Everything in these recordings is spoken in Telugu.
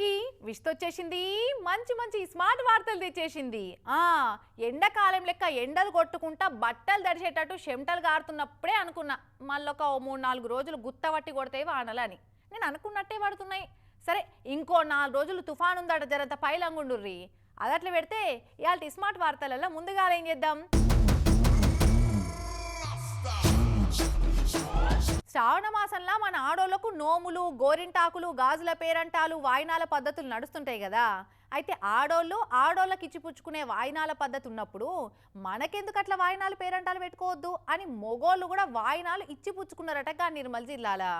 అందరికీ విస్తొచ్చేసింది మంచి మంచి స్మార్ట్ వార్తలు తెచ్చేసింది. ఆ ఎండాకాలం లెక్క ఎండలు కొట్టుకుంటా బట్టలు తడిచేటట్టు చెమటలు గారుతున్నప్పుడే అనుకున్నా. మళ్ళొక ఓ మూడు నాలుగు రోజులు గుత్తవట్టి కొడతాయి వానలని నేను అనుకున్నట్టే పడుతున్నాయి. సరే ఇంకో నాలుగు రోజులు తుఫాను ఉందట జరంత పైలంగుండుర్రి. అదట్లు పెడితే ఇవాళ స్మార్ట్ వార్తలలో ముందుగా ఏం చేద్దాం? శ్రావణ మాసంలో మన ఆడోళ్ళకు నోములు గోరింటాకులు గాజుల పేరంటాలు వాయినాల పద్ధతులు నడుస్తుంటాయి కదా. అయితే ఆడోళ్ళు ఆడోళ్ళకి ఇచ్చిపుచ్చుకునే వాయినాల పద్ధతి ఉన్నప్పుడు మనకెందుకు అట్లా వాయినాలు పేరంటాలు పెట్టుకోవద్దు అని మొగోళ్ళు కూడా వాయినాలు ఇచ్చిపుచ్చుకున్నారట గా నిర్మల్ జిల్లాలో.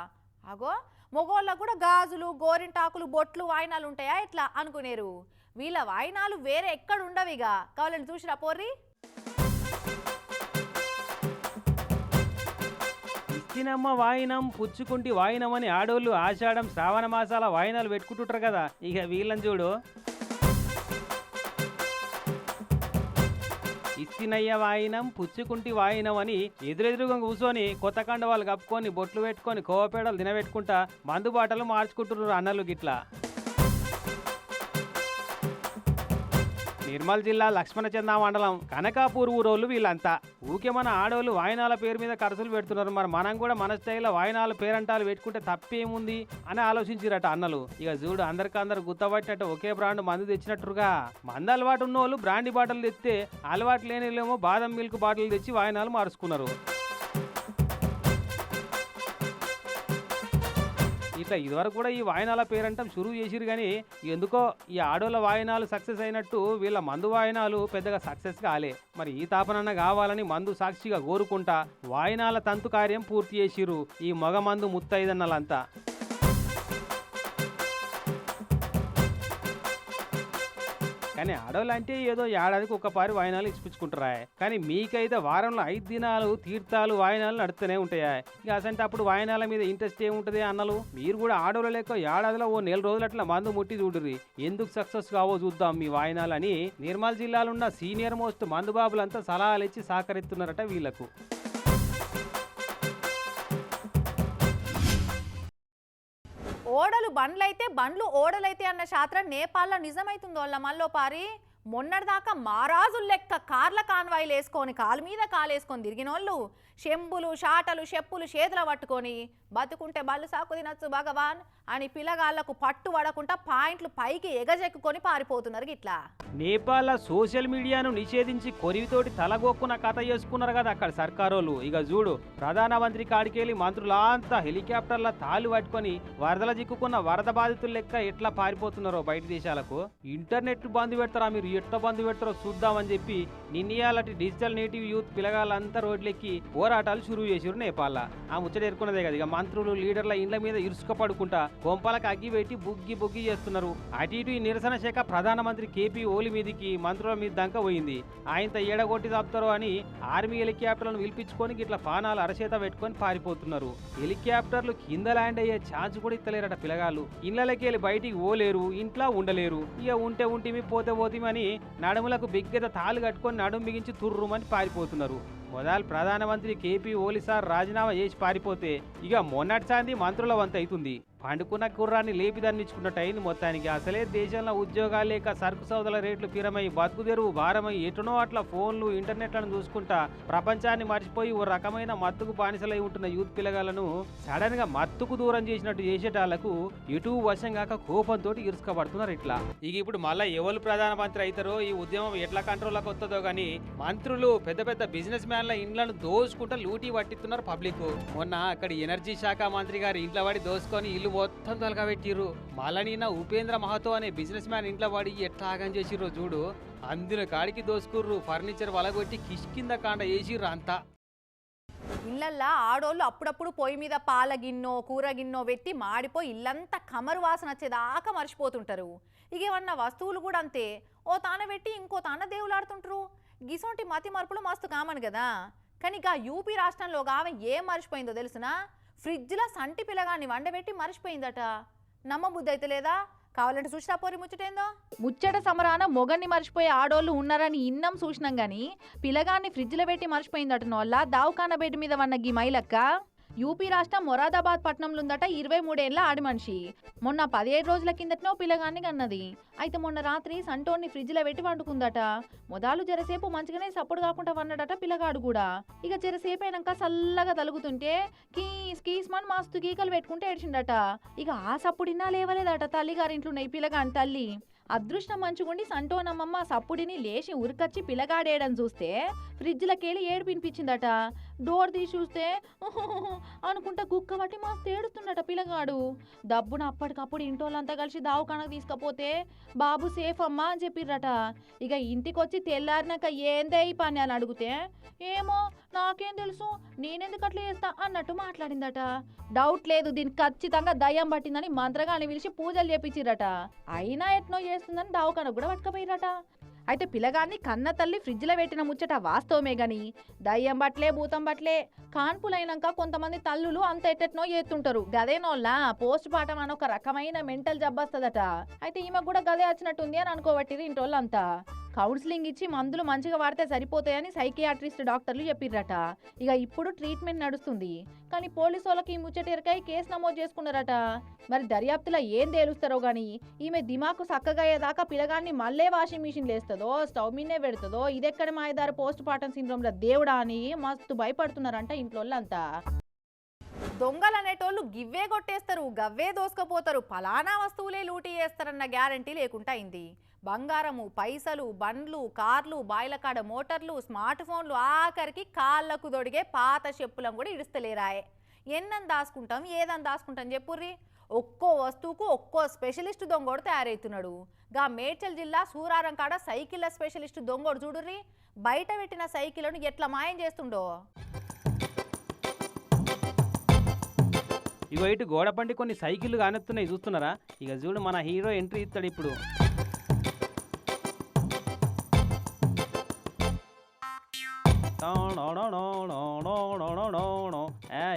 అగో మొగోళ్ళకు కూడా గాజులు గోరింటాకులు బొట్లు వాయినాలు ఉంటాయా ఇట్లా అనుకునేరు? వీళ్ళ వాయినాలు వేరే ఎక్కడ ఉండవిగా? కావాలని చూసిరా పోర్రీ? ఇచ్చినమ్మ వాయినం పుచ్చుకుంటి వాయినం అని ఆడోళ్ళు ఆషాఢం శ్రావణ మాసాల వాయినాలు పెట్టుకుంటుంటారు కదా. ఇక వీళ్ళని చూడు. ఇస్తినయ్య వాయినం పుచ్చుకుంటి వాయినం అని ఎదురెదురుగా కూర్చొని కొత్త కండవాళ్ళు కప్పుకొని బొట్లు పెట్టుకొని కోవపేడలు తినబెట్టుకుంటా మందు బాటలు మార్చుకుంటున్నారు అన్నలు గిట్లా. నిర్మల్ జిల్లా లక్ష్మణచంద మండలం కనకాపూర్ ఊరోళ్ళు వీళ్ళంతా. ఊకే మన ఆడోళ్ళు వాయినాల పేరు మీద ఖర్చులు పెడుతున్నారు. మరి మనం కూడా మన స్టైల్లో వాయినాల పేరంటాలు పెట్టుకుంటే తప్పేముంది అని ఆలోచించిరట అన్నలు. ఇక చూడు అందరికందరు అందరు ఒకే బ్రాండ్ మందు తెచ్చినట్టుగా మందు అలవాటు ఉన్న వాళ్ళు బ్రాండీ బాటలు తెస్తే అలవాటు లేనిలేమో బాదం మిల్క్ బాటిల్ తెచ్చి వాయినాలు మార్చుకున్నారు ఇట్లా ఇదివరకు కూడా ఈ వాయినాల పేరంటం షురువు చేసిరు కానీ ఎందుకో ఈ ఆడోళ్ళ వాయినాలు సక్సెస్ అయినట్టు వీళ్ళ మందు వాయినాలు పెద్దగా సక్సెస్ కాలే. మరి ఈ తాపనన్న కావాలని మందు సాక్షిగా కోరుకుంటా వాయినాల తంతు కార్యం పూర్తి చేసిరు ఈ మగ మందు ముత్తైదన్నలంతా. కానీ ఆడవాళ్ళు అంటే ఏదో ఏడాదికి ఒక పారి వాయినాలు ఇచ్చిపుచ్చుకుంటారా కానీ మీకైతే వారంలో ఐదు దినాలు తీర్థాలు వాయినాలు నడుస్తూనే ఉంటాయా? ఇక అసంటే అప్పుడు వాయినాల మీద ఇంట్రెస్ట్ ఏముంటది అన్నలు? మీరు కూడా ఆడవాళ్ళు లెక్క ఏడాదిలో ఓ నెల రోజులు అట్లా మందు ముట్టి చూడుర్రి. ఎందుకు సక్సెస్ కావో చూద్దాం మీ వాయినాలు అని నిర్మల్ జిల్లాలో ఉన్న సీనియర్ మోస్ట్ మందు బాబులంతా సలహాలు ఇచ్చి సహకరిస్తున్నారట వీళ్ళకు. ఓడలు బండ్లైతే బండ్లు ఓడలైతే అన్న శాత్రం నేపాల్లో నిజమైతుందో వాళ్ళ మళ్ళో పారి? మొన్నటిదాకా మారాజులు లెక్క కార్ల కాన్వాయిలు వేసుకొని కాలు మీద కాలు వేసుకొని తిరిగిన వాళ్ళు షెంబులు షాటలు చెప్పులు చేతుల పట్టుకొని బతుకుంటే బళ్ళు సాకు తినచ్చు భగవాన్ అని పిల్లగాళ్ళకు పట్టు పడకుండా పాయింట్లు పైకి ఎగజెక్కుకొని పారిపోతున్నారు ఇట్లా నేపాల్ సోషల్ మీడియాను నిషేధించి కొరివితోటి తలగొక్కున కథ చేసుకున్నారు కదా అక్కడ సర్కారోళ్ళు. ఇక చూడు ప్రధానమంత్రి కాడికెళ్ళి మంత్రులంతా హెలికాప్టర్ల తాళ్ళు పట్టుకొని వరదల చిక్కుకున్న వరద బాధితులు లెక్క ఎట్లా పారిపోతున్నారో బయట దేశాలకు? ఇంటర్నెట్ బంద్ పెడతారా మీరు? ఎట్లా బంద్ పెడతారో చూద్దామని చెప్పి నిన్నయాలటి డిజిటల్ నేటివ్ యూత్ పిల్లగాళ్ళంతా రోడ్లెక్కి పోరాటాలు షురువు చేసిరు నేపాల్ ఆ ముచ్చట ఎరుకున్నదే కదా ఇక మంత్రులు లీడర్ల ఇండ్ల మీద ఇరుసుక పడుకుంటా కొంపలకు అగ్గి పెట్టి బుగ్గి బుగ్గి చేస్తున్నారు. అటు ఇటు ఈ నిరసన శాఖ ప్రధానమంత్రి కేపీ ఓలి మీదికి మంత్రుల మీద దంక పోయింది. ఆయనత ఏడగొట్టి చాపుతారో అని ఆర్మీ హెలికాప్టర్లను పిలిపించుకొని ఇట్లా పానాలు అరచేత పెట్టుకొని పారిపోతున్నారు. హెలికాప్టర్లు కింద ల్యాండ్ అయ్యే ఛాన్స్ కూడా ఇస్తలేరట పిల్లగాళ్ళు. ఇళ్ళకి వెళ్ళి బయటికి ఓలేరు ఇంట్లో ఉండలేరు. ఇక ఉంటే ఉంటిమి పోతే పోతిమని నడుములకు బిగ్గద తాళ్ళు కట్టుకొని నడుము బిగించి తుర్రుమని పారిపోతున్నారు. మొదలు ప్రధానమంత్రి కేపీ ఓలి సార్ రాజీనామా చేసి పారిపోతే ఇక మొన్నటి మంత్రుల వంతు అవుతుంది పండుకున్న కుర్రాన్ని లేపిదన్నిచ్చుకున్నట్టు అయింది మొత్తానికి. అసలే దేశంలో ఉద్యోగాలు లేక సరుకు సౌదల రేట్లు పిరమై బతుకుదెరువు భారమై ఎటునో అట్లా ఫోన్లు ఇంటర్నెట్లను చూసుకుంటా ప్రపంచాన్ని మర్చిపోయి ఓ రకమైన మత్తుకు బానిసలై ఉంటున్న యూత్ పిల్లగాలను సడన్గా మత్తుకు దూరం చేసినట్టు చేసేటాళ్ళకు ఎటు వశం కాక కోపంతో ఇరుసుకబడుతున్నారు ఇట్లా. ఇక ఇప్పుడు మళ్ళీ ఎవరు ప్రధానమంత్రి అవుతారో ఈ ఉద్యమం ఎట్లా కంట్రోల్లోకి వస్తుందో కానీ మంత్రులు పెద్ద పెద్ద బిజినెస్ మ్యాన్ల ఇండ్లను దోచుకుంటూ లూటీ పట్టిస్తున్నారు పబ్లిక్ మొన్న అక్కడ ఎనర్జీ శాఖ మంత్రి గారి ఇంట్లో పడి దోసుకొని ఇల్లు మొత్తం తొలగబెట్టిర్రు మళ్ళీ నా ఉపేంద్ర మహతో అనే బిజినెస్ మ్యాన్ ఇంట్లో పడి ఎట్లా ఆగం చేసిర్రో చూడు. అందులో కాడికి దోసుకుర్రు ఫర్నిచర్ వలగొట్టి కిష్కింద కాండ వేసిర్రు అంతా. ఇళ్ళల్లా ఆడోళ్ళు అప్పుడప్పుడు పొయ్యి మీద పాల గిన్నో కూర గిన్నో పెట్టి మాడిపోయి ఇల్లంతా కమరు వాసన వచ్చేదాకా మర్చిపోతుంటారు. ఇక ఏమన్నా వస్తువులు కూడా అంతే. ఓ తాన పెట్టి ఇంకో తాన దేవులాడుతుంటారు. గిసొంటి మతి మార్పులు మస్తు కామన్ కదా కానీ ఇక యూపీ రాష్ట్రంలో ఆమె ఏం మర్చిపోయిందో తెలుసునా? ఫ్రిడ్జ్లో సంటి పిల్లగాన్ని వండబెట్టి మర్చిపోయిందట. నమ్మబుద్ధి అయితే లేదా? కావాలంటే చూసినా పోరి ముచ్చటేందో? ముచ్చట సమరాన మొగన్ని మర్చిపోయే ఆడోళ్ళు ఉన్నారని ఇన్నం చూసినాం గాని పిల్లగాన్ని ఫ్రిడ్జ్లో పెట్టి మర్చిపోయిందట నోళ్ళ. దావుకాన బెడ్ మీద వన్న గీ మైలక్క? యూపీ రాష్ట్రం మొరాదాబాద్ పట్టణంలో ఉందట ఇరవై మూడేళ్ళ ఆడి మనిషి. మొన్న పదిహేడు రోజుల కిందటనో పిల్లగాన్ని కన్నది. అయితే మొన్న రాత్రి సంటోన్ని ఫ్రిడ్జ్లో పెట్టి వండుకుందట మొదలు జరసేపు మంచిగానే సప్పుడు కాకుండా వన్నాడట పిల్లగాడు కూడా. ఇక జరసేపు అయినాక చల్లగా తలుగుతుంటే కీస్ కీస్ మన మస్తు గీకలు పెట్టుకుంటే ఏడ్చిండట. ఇక ఆ సప్పుడినా లేవలేదట తల్లి గారింట్లో ఉన్నాయి పిల్లగాని తల్లి. అదృష్టం మంచుగుండి సంటోనమ్మమ్మ సప్పుడిని లేచి ఉరికచ్చి పిల్లగాడేయడం చూస్తే ఫ్రిడ్జ్లకెళ్ళి ఏడు పినిపించిందట డోర్ తీసి చూస్తే అనుకుంటా కుక్క పట్టి మస్తు ఏడుస్తుండట పిల్లగాడు. డబ్బును అప్పటికప్పుడు ఇంటోళ్ళంతా కలిసి దావకానకు తీసుకపోతే బాబు సేఫ్ అమ్మా అని చెప్పిర్రట. ఇక ఇంటికొచ్చి తెల్లారినాక ఏందే ఈ పని అని అడిగితే ఏమో నాకేం తెలుసు నేనెందుకు అట్లా చేస్తా అన్నట్టు మాట్లాడిందట. డౌట్ లేదు దీనికి ఖచ్చితంగా దయ్యం పట్టిందని మంత్రగాని పిలిచి పూజలు చేపించిరట అయినా ఎట్నో చేస్తుందని దావకానకు కూడా పట్టుకపోయిరట అయితే పిల్లగాన్ని కన్న తల్లి ఫ్రిడ్జ్లో పెట్టిన ముచ్చట వాస్తవమే గాని. దయ్యం బట్లే భూతం బట్లే కాన్పులైనాక కొంతమంది తల్లులు అంత ఎట్టెట్నో ఎత్తుంటారు గదేనోళ్ళ పోస్ట్ పాఠం అని ఒక రకమైన మెంటల్ జబ్బొస్తుందట. అయితే ఈమె కూడా గదే వచ్చినట్టుంది అని అనుకోబట్టిది ఇంటోళ్ళంతా. కౌన్సిలింగ్ ఇచ్చి మందులు మంచిగా వాడితే సరిపోతాయని సైకియాట్రిస్ట్ డాక్టర్లు చెప్పిర్రట. ఇక ఇప్పుడు ట్రీట్మెంట్ నడుస్తుంది. కానీ పోలీసు వాళ్ళకి ఈ ముచ్చటెరకై కేసు నమోదు చేసుకున్నారట. మరి దర్యాప్తులో ఏం తేలుస్తారో గాని ఈమె దిమాకు చక్కగా అయ్యేదాకా పిల్లగాన్ని మళ్ళీ వాషింగ్ మిషన్ లేస్తుందో స్టవ్ మీదే పెడుతుందో ఇదెక్కడ మాయదారు పోస్ట్ పార్టం సిండ్రోమ్ల దేవుడా అని మస్తు భయపడుతున్నారంట ఇంట్లో అంతా దొంగలు అనేటోళ్ళు గివ్వే కొట్టేస్తారు గవ్వే దోసుకపోతారు ఫలానా వస్తువులే లూటీ చేస్తారన్న గ్యారంటీ లేకుండా అయింది. బంగారము పైసలు బండ్లు కార్లు బాయిలకాడ మోటార్లు స్మార్ట్ ఫోన్లు ఆఖరికి కాళ్ళకు దొడిగే పాత చెప్పులను కూడా ఇడుస్తలేరాయే. ఎన్నని దాచుకుంటాం ఏదని దాచుకుంటాం చెప్పుర్రి? ఒక్కో వస్తువుకు ఒక్కో స్పెషలిస్ట్ దొంగోడు తయారవుతున్నాడు గా మేడ్చల్ జిల్లా సూరారం కాడ సైకిళ్ళ స్పెషలిస్ట్ దొంగోడు చూడుర్రి? బయట పెట్టిన సైకిళ్ళను ఎట్లా మాయం చేస్తుండో? ఇగో ఇటు గోడ పండి కొన్ని సైకిళ్ళు కానెత్తున్నాయి చూస్తున్నారా? ఇక చూడు మన హీరో ఎంట్రీ ఇస్తాడు ఇప్పుడు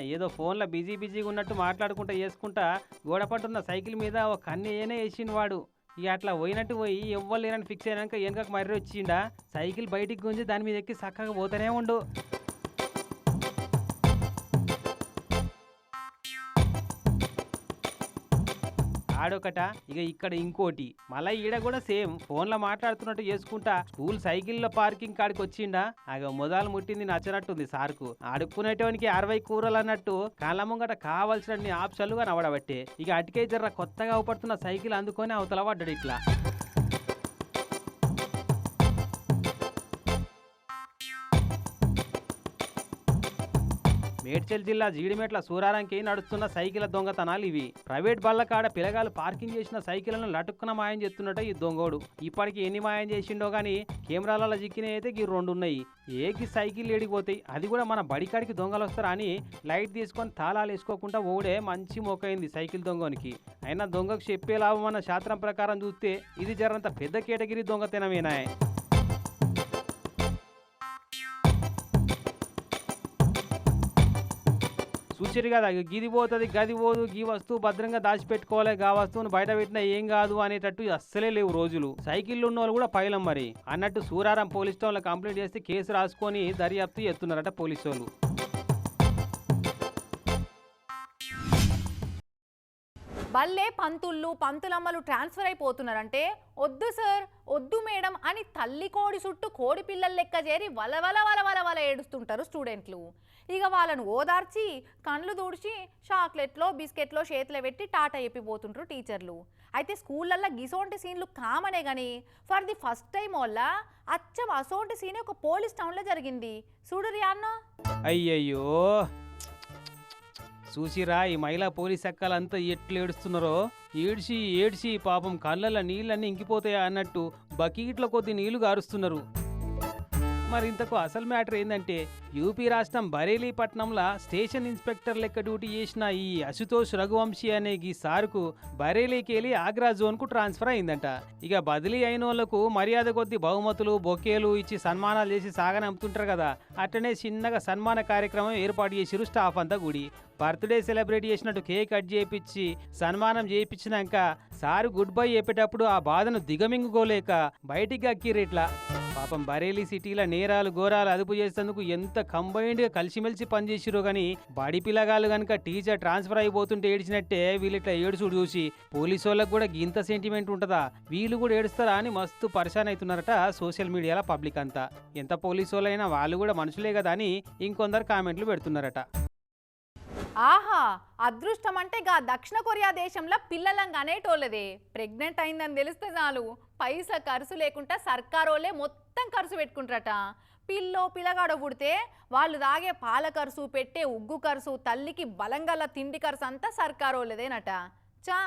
ఏదో ఫోన్లో బిజీ బిజీగా ఉన్నట్టు మాట్లాడుకుంటా వేసుకుంటా గోడ పట్టున్న సైకిల్ మీద ఒక కన్నేనే వేసిండు వాడు ఇక అట్లా పోయినట్టు పోయి ఎవ్వలేనని ఫిక్స్ అయినాక వెనకకు మర్రి వచ్చిండా సైకిల్ బయటికి గుంజి దాని మీద ఎక్కి చక్కగా పోతూనే ఉండు ఆడొకట ఇక ఇక్కడ ఇంకోటి. మళ్ళీ ఈడ కూడా సేమ్. ఫోన్లో మాట్లాడుతున్నట్టు చేసుకుంటా స్కూల్ సైకిల్లో పార్కింగ్ కాడికి వచ్చిండా? అగ మొదలు ముట్టింది నచ్చనట్టుంది సార్కు. ఆడుకునేటోనికి అరవై కూరలు అన్నట్టు కాళ్ళ ముంగట కావాల్సినన్ని ఆప్షన్లుగా నవడబట్టే. ఇక అటుకే జర్ర కొత్తగా అవపడుతున్న సైకిల్ అందుకొని అవతల పడ్డాడు ఇట్లా. మేడ్చల్ జిల్లా జీడిమెట్ల సూరారంకి నడుస్తున్న సైకిల్ దొంగతనాలు ఇవి. ప్రైవేట్ బళ్ళ కాడ పిల్లగాలు పార్కింగ్ చేసిన సైకిళ్ళను లటుక్కున మాయం చేస్తున్నట ఈ దొంగోడు. ఇప్పటికి ఎన్ని మాయం చేసిండో గానీ కెమెరాలలో చిక్కినాయి అయితే ఈ రెండు ఉన్నాయి ఏకి సైకిల్ ఏడిపోతాయి అది కూడా మన బడికాడికి దొంగలు వస్తారా అని లైట్ తీసుకొని తాళాలు వేసుకోకుండా ఓడే మంచి మొక్కైంది సైకిల్ దొంగనికి. అయినా దొంగకు చెప్పే లాభం అన్న శాస్త్రం ప్రకారం చూస్తే ఇది జరంత పెద్ద కేటగిరీ దొంగతనమేనా చూసిరు కదా గిది పోతుంది గది పోదు గీ వస్తువు భద్రంగా దాచిపెట్టుకోవాలి గా వస్తువును బయట పెట్టినా ఏం కాదు అనేటట్టు అస్సలే లేవు రోజులు. సైకిళ్ళు ఉన్న వాళ్ళు కూడా పైలం మరి. అన్నట్టు సూరారం పోలీస్ స్టేషన్లో కంప్లైంట్ చేస్తే కేసు రాసుకొని దర్యాప్తు ఎత్తున్నారట పోలీసు వాళ్ళు బల్లే పంతుళ్ళు పంతులమ్మలు ట్రాన్స్ఫర్ అయిపోతున్నారంటే వద్దు సార్ వద్దు మేడం అని తల్లి కోడి చుట్టూ కోడి పిల్లల లెక్క చేరి వలవల వలవల వల ఏడుస్తుంటారు స్టూడెంట్లు. ఇక వాళ్ళను ఓదార్చి కండ్లు దూడ్చి చాక్లెట్లో బిస్కెట్లో చేతిలో పెట్టి టాటా చెప్పిపోతుంటారు టీచర్లు. అయితే స్కూళ్ళల్లో గిసోంటి సీన్లు కామనే కానీ ఫర్ ది ఫస్ట్ టైం వల్ల అచ్చం అసోంటి సీనే ఒక పోలీస్ టౌన్లో జరిగింది. చూడురి అన్న. అయ్యయ్యో! చూసిరా ఈ మహిళా పోలీస్ అక్కలంతా ఎట్లు ఏడుస్తున్నారో? ఏడ్చి ఏడ్చి పాపం కళ్ళల్లో నీళ్ళన్నీ ఇంకిపోతాయా అన్నట్టు బకీట్ల కొద్ది నీళ్ళు గారుస్తున్నారు. మరి ఇంతకు అసలు మ్యాటర్ ఏంటంటే యూపీ రాష్ట్రం బరేలీ పట్నంలో స్టేషన్ ఇన్స్పెక్టర్ లెక్క డ్యూటీ చేసిన ఈ అశుతోష్ రఘువంశీ అనే ఈ సార్కు బరేలీకి వెళ్ళి ఆగ్రా జోన్కు ట్రాన్స్ఫర్ అయిందంట. ఇక బదిలీ అయిన వాళ్ళకు మర్యాద కొద్ది బహుమతులు బొకేలు ఇచ్చి సన్మానాలు చేసి సాగనంపుతుంటారు కదా. అట్లనే చిన్నగా సన్మాన కార్యక్రమం ఏర్పాటు చేసిరు స్టాఫ్ అంతా గుడి బర్త్డే సెలబ్రేట్ చేసినట్టు కేక్ కట్ చేయించి సన్మానం చేయించినాక సారు గుడ్ బై చెప్పేటప్పుడు ఆ బాధను దిగమింగుకోలేక బయటికి అక్కిరిట్లా పాపం బరేలీ సిటీలో నేరాలు ఘోరాలు అదుపు చేసేందుకు ఎంత కంబైన్డ్గా కలిసిమెలిసి పనిచేసిరో కానీ బడి పిల్లగాళ్ళు కనుక టీచర్ ట్రాన్స్ఫర్ అయిపోతుంటే ఏడిచినట్టే వీళ్ళు ఇట్లా ఏడుచుడు చూసి పోలీసు వాళ్ళకి కూడా ఇంత సెంటిమెంట్ ఉంటుందా? వీళ్ళు కూడా ఏడుస్తారా అని మస్తు పరిశాన్ అవుతున్నారట సోషల్ మీడియాలో పబ్లిక్ అంతా. ఎంత పోలీసు వాళ్ళైనా వాళ్ళు కూడా మనుషులే కదా అని ఇంకొందరు కామెంట్లు పెడుతున్నారట. ఆహా! అదృష్టం అంటే గా దక్షిణ కొరియా దేశంలో పిల్లలంగా అనేటోళ్ళదే. ప్రెగ్నెంట్ అయిందని తెలిస్తే చాలు. పైసా ఖర్చు లేకుండా సర్కారోళ్ళే మొత్తం ఖర్చు పెట్టుకుంటారట. పిల్లో పిల్లగాడో పుడితే వాళ్ళు తాగే పాల ఖర్చు పెట్టే ఉగ్గు ఖర్చు తల్లికి బలంగల తిండి ఖర్చు అంతా సర్కారోళ్ళదేనట. చా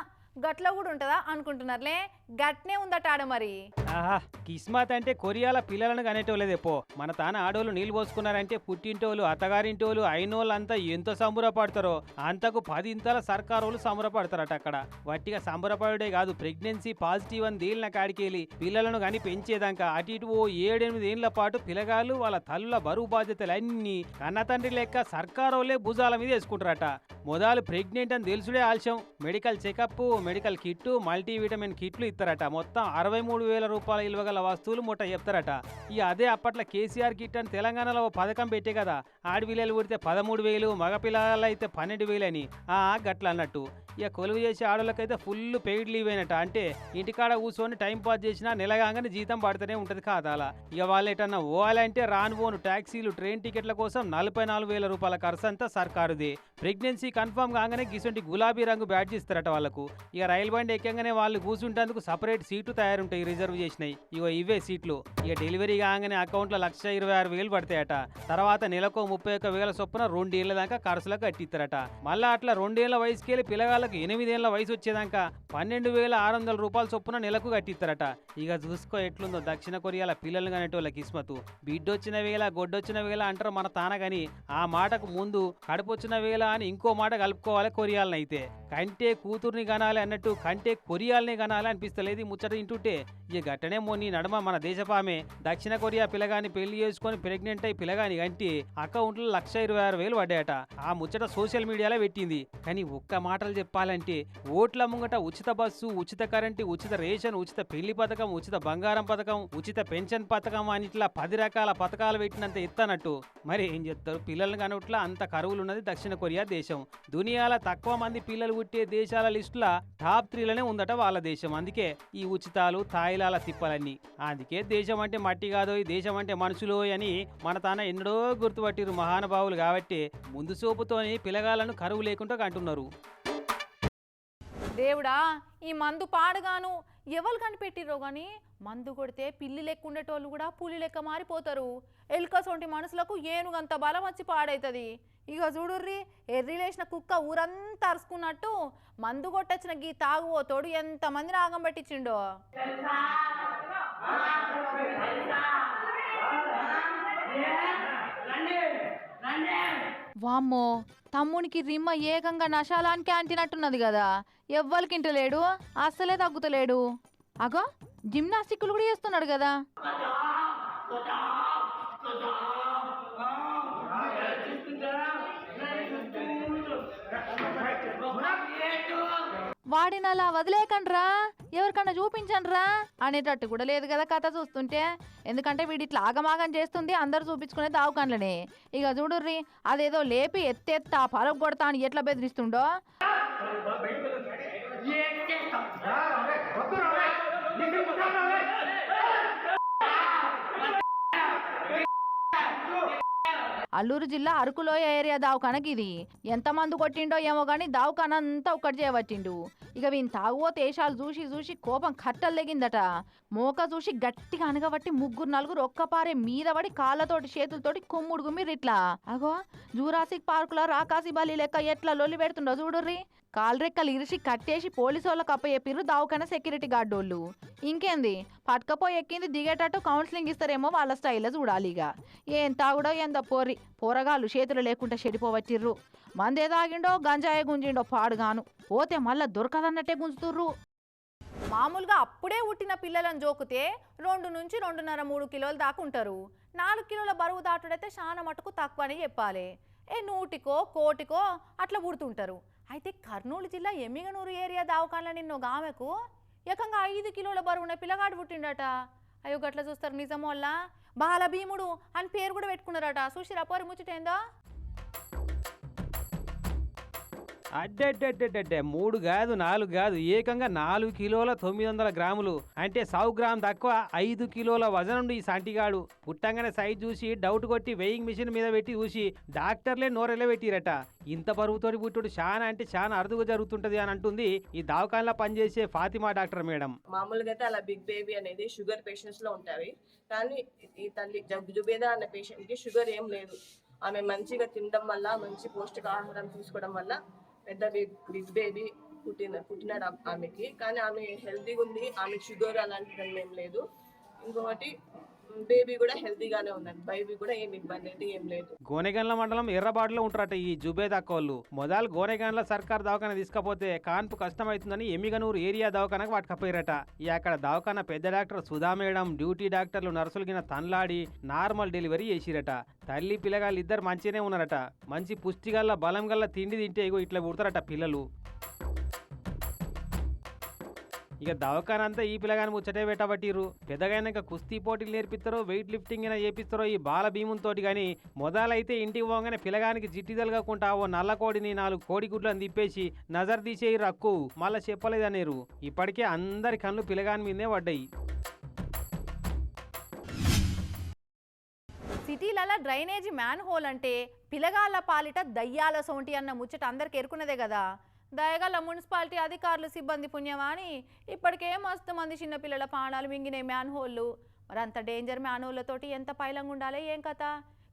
గట్ల కూడా ఉంటుందా అనుకుంటున్నారులే? గట్నే ఉందట ఆడ మరి. ఆహా కిస్మాత్ అంటే కొరియాల పిల్లలను కనేటోళ్ళదే పో. మన తాన ఆడోళ్ళు నీళ్ళు పోసుకున్నారంటే పుట్టింటోళ్ళు అత్తగారింటోళ్ళు అయినోళ్ళు అంతా ఎంత సంబరపడతారో అంతకు పది ఇంతల సర్కారోళ్ళు సంబరపడతారట అక్కడ. వట్టిగా సంబరపడే కాదు ప్రెగ్నెన్సీ పాజిటివ్ అని తేలిన కాడికెళ్ళి పిల్లలను కానీ పెంచేదాకా అటు ఇటు ఓ ఏడెనిమిది ఏళ్ళ పాటు పిల్లగాళ్ళు వాళ్ళ తల్లుల బరువు బాధ్యతలు అన్ని కన్న తండ్రి లెక్క సర్కారోళ్ళే భుజాల మీద వేసుకుంటారట. మొదలు ప్రెగ్నెంట్ అని తెలుసుడే ఆలస్యం. Medical checkup medical kit multivitamin కిట్లు ఇస్తారట. మొత్తం అరవై మూడు వేల రూపాయల విలువగల వస్తువులు ముట్ట చెప్తారట. ఇక అదే అప్పట్లో కేసీఆర్ కిట్ అని తెలంగాణలో పథకం పెట్టే కదా. ఆడపిల్లలు పుడితే పదమూడు వేలు మగపిల్లలు అయితే పన్నెండు వేలు అని ఆ గట్ల అన్నట్టు. ఇక కొలువు చేసే ఆడోళ్ళకైతే ఫుల్ పెయిడ్ లీవ్ అయినట. అంటే ఇంటికాడ కూర్చొని టైం పాస్ చేసినా నెలగాగానే జీతం పడుతూనే ఉంటుంది ఖాతాలా. ఇక వాళ్ళు ఎటన్నా పోవాలంటే రాను పోను ట్యాక్సీలు ట్రైన్ టికెట్ల కోసం నలభై నాలుగు వేల రూపాయల ఖర్చు అంతా సర్కారుది. ప్రెగ్నెన్సీ కన్ఫర్మ్ కాగానే గిసొంటి గులాబీ రంగు బ్యాడ్జ్ ఇస్తారట వాళ్ళకు. ఇక రైలు బండి ఎక్కగానే వాళ్ళు కూర్చుంటేందుకు సపరేట్ సీటు తయారుంటాయి రిజర్వ్ చేసినాయి. ఇగో ఇవే సీట్లు. ఇక డెలివరీ కాగానే అకౌంట్లో లక్ష ఇరవై ఆరు వేలు పడతాయట. తర్వాత నెలకు ముప్పై ఒక్క వేల చొప్పున రెండేళ్ళ దాకా ఖర్చులకు కట్టిస్తారట. మళ్ళా అట్లా రెండేళ్ళ వయసుకెళ్ళి పిల్లగాళ్ళకి ఎనిమిదేళ్ళ వయసు వచ్చేదాకా పన్నెండు వేల ఆరు వందల రూపాయల చొప్పున నెలకు కట్టిస్తారట. ఇక చూసుకో ఎట్లుందో దక్షిణ కొరియాల పిల్లలు కనేటోళ్ళ కిస్మతు. బిడ్డొచ్చిన వేళ గొడ్డొచ్చిన వేళ అంటారు మన తానగాని ఆ మాటకు ముందు కడుపొచ్చిన వేళ అని ఇంకో మాట కలుపుకోవాలి కొరియాలనైతే. అయితే కంటే కూతుర్ని కనాలి అన్నట్టు కంటే కొరియాలని కనాలి అనిపిస్తలేదు ఈ ముచ్చట ఇంటుంటే ఇక గట్టనే మోని నడమ మన దేశపామే. దక్షిణ కొరియా పిల్లగాని పెళ్ళి చేసుకొని ప్రెగ్నెంట్ అయి పిల్లగాని అంటే అకౌంట్లో లక్ష ఇరవై ఆరు వేలు పడ్డాయట. ఆ ముచ్చట సోషల్ మీడియాలో పెట్టింది. కానీ ఒక్క మాటలు చెప్పాలంటే ఓట్ల ముంగట ఉచిత బస్సు ఉచిత కరెంటు ఉచిత రేషన్ ఉచిత పెళ్ళి పథకం ఉచిత బంగారం పథకం ఉచిత పెన్షన్ పథకం అని ఇట్లా పది రకాల పథకాలు పెట్టినంత ఎత్తనట్టు. మరి ఏం చెప్తారు పిల్లలు కనుట్లా అంత కరువులు ఉన్నది దక్షిణ కొరియా దేశం. దునియాల తక్కువ మంది పిల్లలు పుట్టే దేశాల లిస్టుల టాప్ త్రీలోనే ఉందట వాళ్ళ దేశం. అందుకే ఈ ఉచితాలు తాయిలాల తిప్పలన్నీ. అందుకే దేశం అంటే మట్టి కాదో ఈ దేశం అంటే మనుషులు అని మన తాన ఎన్నడో గుర్తుపట్టిరు మహానుభావులు కాబట్టి ముందు చూపుతోని పిల్లగాళ్ళను కరువు లేకుండా కంటున్నారు దేవుడా ఈ మందు పాడగాను ఎవరు కనిపెట్టిరో కానీ మందు కొడితే పిల్లి లెక్క ఉండేటోళ్ళు కూడా పులి లెక్క మారిపోతారు. ఎలుకసొంటి మనుషులకు ఏనుగంత బలం వచ్చి పాడైతుంది. ఇక చూడుర్రి ఎర్రిలేసిన కుక్క ఊరంతా అరుచుకున్నట్టు మందు కొట్టొచ్చిన గీ తాగుబోతోడు ఎంతమంది రాగం పట్టించిండో. వామ్మో తమ్మునికి రిమ్మ ఏకంగా నశాలానికి అంటినట్టున్నది కదా ఎవ్వరికింటలేడు అస్సలే తగ్గుతలేడు. అగో జిమ్నాస్టిక్లు కూడా చేస్తున్నాడు కదా వాడిని అలా వదిలేకండ్రా ఎవరికన్నా చూపించండ్రా అనేటట్టు కూడా లేదు కదా కథ చూస్తుంటే. ఎందుకంటే వీడి ఇట్లా ఆగమాగం చేస్తుంది అందరు చూపించుకునే దావుకాన్లనే. ఇక చూడుర్రి అదేదో లేపి ఎత్తెత్తా పరగ కొడతా అని ఎట్లా బెదిరిస్తుండో? అల్లూరు జిల్లా అరకులోయ ఏరియా దావఖానకి ఇది. ఎంతమంది కొట్టిండో ఏమో కానీ దావఖాన అంతా ఒక్కటి చేయబట్టిండు. ఇక వీని తాగుబోతే ఏషాలు చూసి చూసి కోపం కట్టలు తెగిందట. మోక చూసి గట్టిగా అనగబట్టి ముగ్గురు నలుగురు ఒక్కపారే మీద పడి కాళ్ళతోటి చేతులతోటి కుమ్ముడు గుమ్మిర్రు ఇట్లా. అగో జూరాసిక్ పార్కులో రాకాసి బలి లెక్క ఎట్లా లొల్లి పెడుతుండో చూడుర్రి. కాలరెక్కలు ఇరిచి కట్టేసి పోలీసు వాళ్ళకి అప్పచెప్పిర్రు దావకాన సెక్యూరిటీ గార్డోళ్ళు. ఇంకేంది? పట్టుకపోయి ఎక్కింది దిగేటట్టు కౌన్సిలింగ్ ఇస్తారేమో వాళ్ళ స్టైల్లో చూడాలి ఇక ఏం తాగుడో ఏందో పోరి పోరగాళ్ళు చేతులు లేకుండా చెడిపోవచ్చిర్రు. మందే తాగిండో గంజాయ గుంజిండో పాడుగాను. పోతే మళ్ళా దొరకదన్నట్టే గుంజుతుర్రు. మామూలుగా అప్పుడే పుట్టిన పిల్లలను జోకితే రెండు నుంచి రెండున్నర మూడు కిలోలు దాకా ఉంటారు. నాలుగు కిలోల బరువు దాటుడైతే చాలా మటుకు తక్కువ అని చెప్పాలి. ఏ నూటికో కోటికో అట్లా పుడుతుంటారు. అయితే కర్నూలు జిల్లా ఎమ్మిగనూరు ఏరియా దావకాండ్ల నిన్న ఒక ఆమెకు ఏకంగా ఐదు కిలోల బరువున్న పిల్లగాడు పుట్టిండట. అయ్యో గట్ల చూస్తారు నిజం వల్ల. బాల భీముడు అని పేరు కూడా పెట్టుకున్నారట. చూసిరా పోరి ముచ్చటేందో? అడ్డెడ్డెడ్డెడ్డే మూడు కాదు నాలుగు కాదు ఏకంగా నాలుగు కిలోల తొమ్మిది వందల గ్రాములు. అంటే సౌ గ్రామ్ తక్కువ ఐదు కిలోల వజనుండి ఈ సంటిగాడు. పుట్టంగానే సైజ్ చూసి డౌట్ కొట్టి వెయింగ్ మిషన్ మీద పెట్టి చూసి డాక్టర్లే నోరెళ్ళ పెట్టిరట. ఇంత బరువుతోటి పుట్టుడు చాలా అంటే చాలా అరుదుగా జరుగుతుంటది అని అంటుంది ఈ దవాఖానలో పనిచేసే ఫాతిమా డాక్టర్ మేడం. మామూలుగా అయితే అలా బిగ్ బేబీ అనేది షుగర్ పేషెంట్స్లో ఉంటాయి కానీ ఈ తల్లి జబ్ జుబేదా అనే పేషెంట్కి షుగర్ ఏం లేదు. ఆమె మంచిగా తినడం వల్ల మంచి పౌష్టికాహారం తీసుకోవడం వల్ల పెద్ద బిగ్ బేబీ పుట్టిన పుట్టినాడు ఆమెకి. కానీ ఆమె హెల్తీగా ఉంది ఆమె షుగర్ అలాంటిది ఏం లేదు. ఇంకొకటి బేబీ కూడా హెల్తీగానే ఉందండి. బేబీ కూడా ఏం ఇబ్బంది అయితే ఏం లేదు. గోనెగండ్ల మండలం ఎర్రబాటులో ఉంటారట ఈ జుబేద్ అక్కోళ్ళు మొదలు గోనెగండ్ల సర్కార్ దవాఖాన తీసుకపోతే కాన్పు కష్టమవుతుందని ఎమ్మిగనూరు ఏరియా దవాఖానకు పట్టుకపోయారట ఈ అక్కడ దవాఖాన పెద్ద డాక్టర్ సుధా మేడం డ్యూటీ డాక్టర్లు నర్సులు గిన తన్లాడి నార్మల్ డెలివరీ చేసిరట. తల్లి పిల్లగాళ్ళు ఇద్దరు మంచిగానే ఉన్నారట. మంచి పుష్టిగల్ల బలం గల్ల తిండి తింటే ఇగో ఇట్లా పుడతారట పిల్లలు. ఇక దవాఖాన అంతా ఈ పిల్లగాని ముచ్చటే పెట్టబట్టిరు పెద్దగైనాక కుస్తీ పోటీలు నేర్పిస్తారో వెయిట్ లిఫ్టింగ్ అయినా చేపిస్తారో ఈ బాల భీముంతోటి కానీ మొదలైతే ఇంటికి పోగానే పిల్లగానికి జిట్టి ఓ నల్ల కోడిని నాలుగు కోడి గుడ్లను తిప్పేసి నజర్ తీసేయి రక్కు. మళ్ళా చెప్పలేదనేరు. ఇప్పటికే అందరి కళ్ళు పిల్లగాని మీదే పడ్డాయి. సిటీలలో డ్రైనేజీ మ్యాన్ హోల్ అంటే పిలగాళ్ళ పాలిట దయ్యాల సొంటి అన్న ముచ్చట అందరికి ఎరుకున్నదే కదా. దయగల మున్సిపాలిటీ అధికారులు సిబ్బంది పుణ్యమా అని ఇప్పటికే మస్తు మంది చిన్నపిల్లల ప్రాణాలు మింగినాయి మ్యాన్ హోళ్ళు మరి అంత డేంజర్ మ్యాన్ హోళ్ళతోటి ఎంత పైలంగా ఉండాలి ఏం కథ?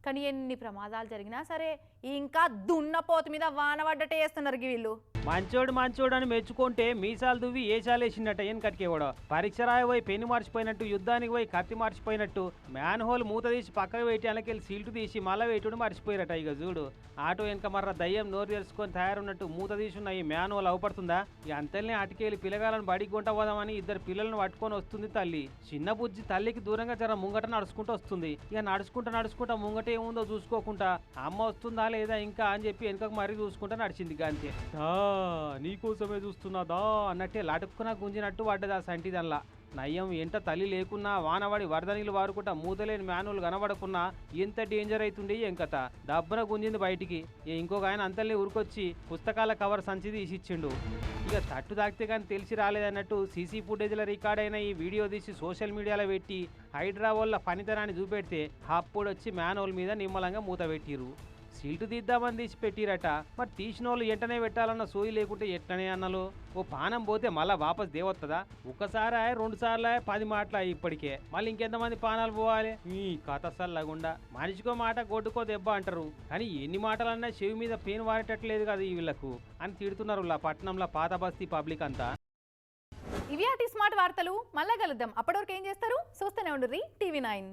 కానీ ఎన్ని ప్రమాదాలు జరిగినా సరే ఇంకా దున్నపోతు మీద వాన పడ్డట వేస్తున్నారు వీళ్ళు. మంచోడు మంచోడు అని మెచ్చుకుంటే మీసాలు దువ్వి ఏసాలు వేసిండట ఏం కట్కేవాడు పరీక్ష రాయబోయి పెన్ను మార్చిపోయినట్టు యుద్ధానికి పోయి కత్తి మార్చిపోయినట్టు మ్యాన్ హోల్ మూత తీసి పక్కకు పెట్టి వెనకెళ్ళి సీల్టు తీసి మళ్ళా వేటుడు మర్చిపోయారట ఇక చూడు. ఆటో వెనక మర్ర దయ్యం నోరు తెరుచుకొని తయారున్నట్టు మూత తీసున్న ఈ మ్యాన్ హోల్ అవపడుతుందా? ఇక అంతల్ని అటుకెళ్ళి పిల్లగాలను బడికి గుంట పోదామని ఇద్దరు పిల్లలను పట్టుకొని వస్తుంది తల్లి. చిన్న బుజ్జి తల్లికి దూరంగా జర ముంగట నడుచుకుంటూ వస్తుంది. ఇక నడుచుకుంటా నడుచుకుంటా ముంగట ఏముందో చూసుకోకుండా అమ్మ వస్తుందా లేదా ఇంకా అని చెప్పి వెనుకకు మరీ చూసుకుంటా నడిచింది ఇక దా నీకోసమే చూస్తున్నదా అన్నట్టే లటుక్కున గుంజినట్టు పడ్డది ఆ సంటి దానిలా. నయ్యం ఎంత తల్లి లేకున్నా వానవాడి వరద నీళ్ళు వారుకుంటా మూతలేని మ్యానువల్ కనబడకున్నా ఎంత డేంజర్ అవుతుండే ఏం కథ? దబ్బన గుంజింది బయటికి. ఇక ఇంకొక ఆయన అంతల్ని ఊరుకొచ్చి పుస్తకాల కవర్ సంచి తీసి ఇచ్చిండు ఇక తట్టు తాకితే కానీ తెలిసి రాలేదన్నట్టు సీసీ ఫుటేజ్లో రికార్డ్ అయిన ఈ వీడియో తీసి సోషల్ మీడియాలో పెట్టి హైడ్రా వల్ల పనితనాన్ని చూపెడితే అప్పుడు వచ్చి మ్యానువల్ మీద నిమ్మలంగా మూత పెట్టిరు సీటు తీద్దామని తీసి పెట్టిరట. మరి తీసిన వాళ్ళు ఎంటనే పెట్టాలన్న సోయి లేకుంటే ఎట్లనే అన్నలు? ఓ పానం పోతే మళ్ళా వాపస్ దేవత్తదా? ఒకసారి రెండు సార్లు పది మాటలు ఇప్పటికే. మళ్ళీ ఇంకెంతమంది పానాలు పోవాలి? ఈ కథ సల్లగుండా. మనిషికో మాట గొడ్డుకో దెబ్బ అంటారు. కానీ ఎన్ని మాటలన్నా చెవి మీద పేను వాడేటట్లేదు కదా వీళ్ళకు. అని తిడుతున్నారు పట్టణంలో పాత బస్తీ పబ్లిక్ అంతా. ఇవి స్మార్ట్ వార్తలు. మళ్ళా కలుద్దాం. అప్పటివరకు ఏం చేస్తారు? చూస్తూనే ఉండరు టీవీ నైన్.